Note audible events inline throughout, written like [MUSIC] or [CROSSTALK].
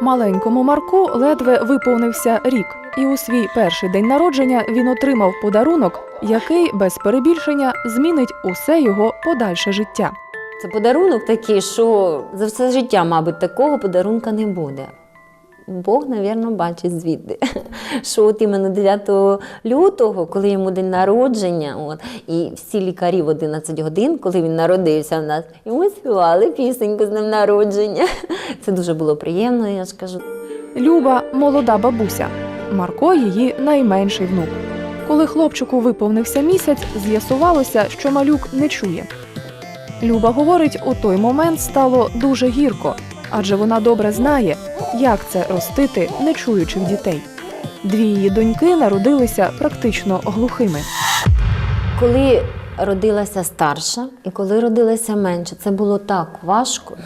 Маленькому Марку ледве виповнився рік, і у свій перший день народження він отримав подарунок, який без перебільшення змінить усе його подальше життя. Це подарунок такий, що за все життя, мабуть, такого подарунка не буде. Бог, напевно, бачить звідти, [LAUGHS] що от іменно 9 лютого, коли йому день народження, от, і всі лікарі в 11 годин, коли він народився в нас, йому співали пісеньку з ним народження. [LAUGHS] Це дуже було приємно, я ж кажу. Люба молода бабуся. Марко її найменший внук. Коли хлопчику виповнився місяць, з'ясувалося, що малюк не чує. Люба говорить, у той момент стало дуже гірко, адже вона добре знає, як це ростити нечуючих дітей. Дві її доньки народилися практично глухими. Коли родилася старша і коли родилася менша, це було так важко.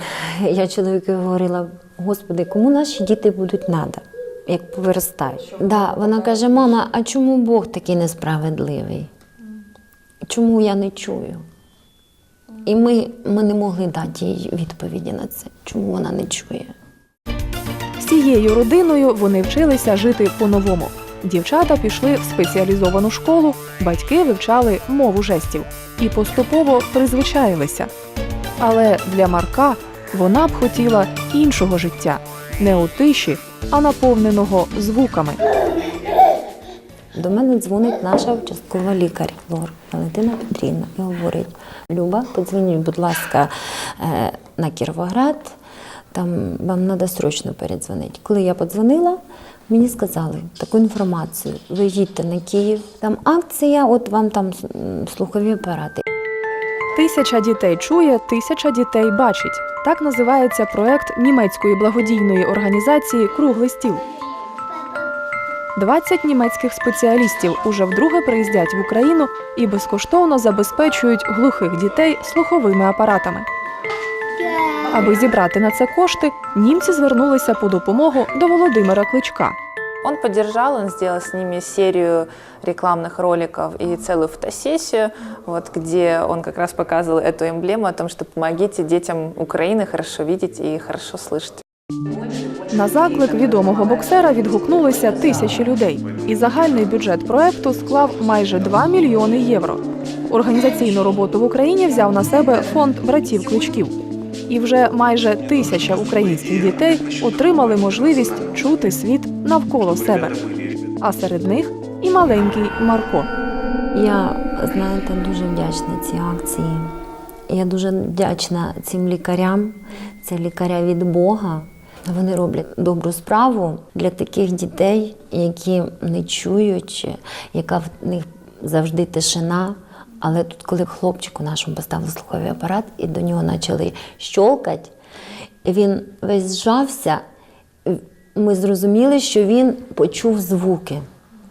Я чоловікові говорила: Господи, кому наші діти будуть надо, як повиростають? Да, вона каже: мама, а чому Бог такий несправедливий? Чому я не чую? І ми, ми не могли дати їй відповіді на це, чому вона не чує. Всією родиною вони вчилися жити по-новому. Дівчата пішли в спеціалізовану школу, батьки вивчали мову жестів і поступово призвичаїлися. Але для Марка вона б хотіла іншого життя, не у тиші, а наповненого звуками. До мене дзвонить наша участкова лікар Лор Валентина Петрівна і говорить: Люба, подзвоніть, будь ласка, е, на Кіровоград, там вам треба срочно передзвонити. Коли я подзвонила, мені сказали таку інформацію: ви їдьте на Київ, там акція, от вам там слухові апарати. Тисяча дітей чує, тисяча дітей бачить. Так називається проект німецької благодійної організації Круглий стіл. 20 німецьких спеціалістів уже вдруге приїздять в Україну і безкоштовно забезпечують глухих дітей слуховими апаратами. Аби зібрати на це кошти, німці звернулися по допомогу до Володимира Кличка. Он поддержал, он сделал с ними серию рекламных роликов и целую фотосессию, вот, где он как раз показывал эту эмблему о том, что помогите детям Украины хорошо видеть и хорошо слышать. На заклик відомого боксера відгукнулися тисячі людей, і загальний бюджет проекту склав майже 2 мільйони євро. Організаційну роботу в Україні взяв на себе фонд братів Кличків. І вже майже тисяча українських дітей отримали можливість чути світ навколо себе. А серед них і маленький Марко. Я, знаєте, дуже вдячна цій акції. Я дуже вдячна цим лікарям. Це лікаря від Бога. Вони роблять добру справу для таких дітей, які не чують, яка в них завжди тишина. Але тут, коли хлопчику нашому поставили слуховий апарат і до нього почали щолкати, він весь зжався. Ми зрозуміли, що він почув звуки,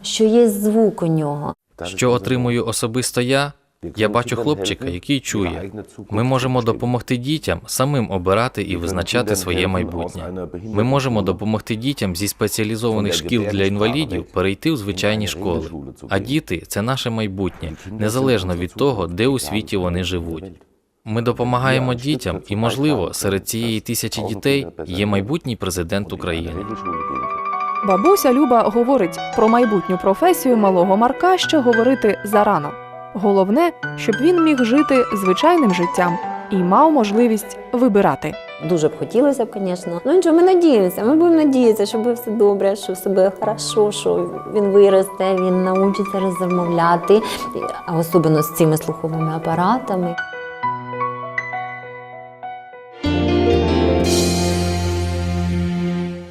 що є звук у нього. Що отримую особисто я? Я бачу хлопчика, який чує. Ми можемо допомогти дітям самим обирати і визначати своє майбутнє. Ми можемо допомогти дітям зі спеціалізованих шкіл для інвалідів перейти в звичайні школи. А діти це наше майбутнє, незалежно від того, де у світі вони живуть. Ми допомагаємо дітям, і, можливо, серед цієї тисячі дітей є майбутній президент України. Бабуся Люба говорить про майбутню професію малого Марка ще говорити зарано. Головне, щоб він міг жити звичайним життям і мав можливість вибирати. Дуже б хотілося б, звісно. Ну нічого, ми надіємося. Ми будемо надіятися, що буде все добре, що все буде хорошо, що він виросте, він научиться розмовляти, а особливо з цими слуховими апаратами.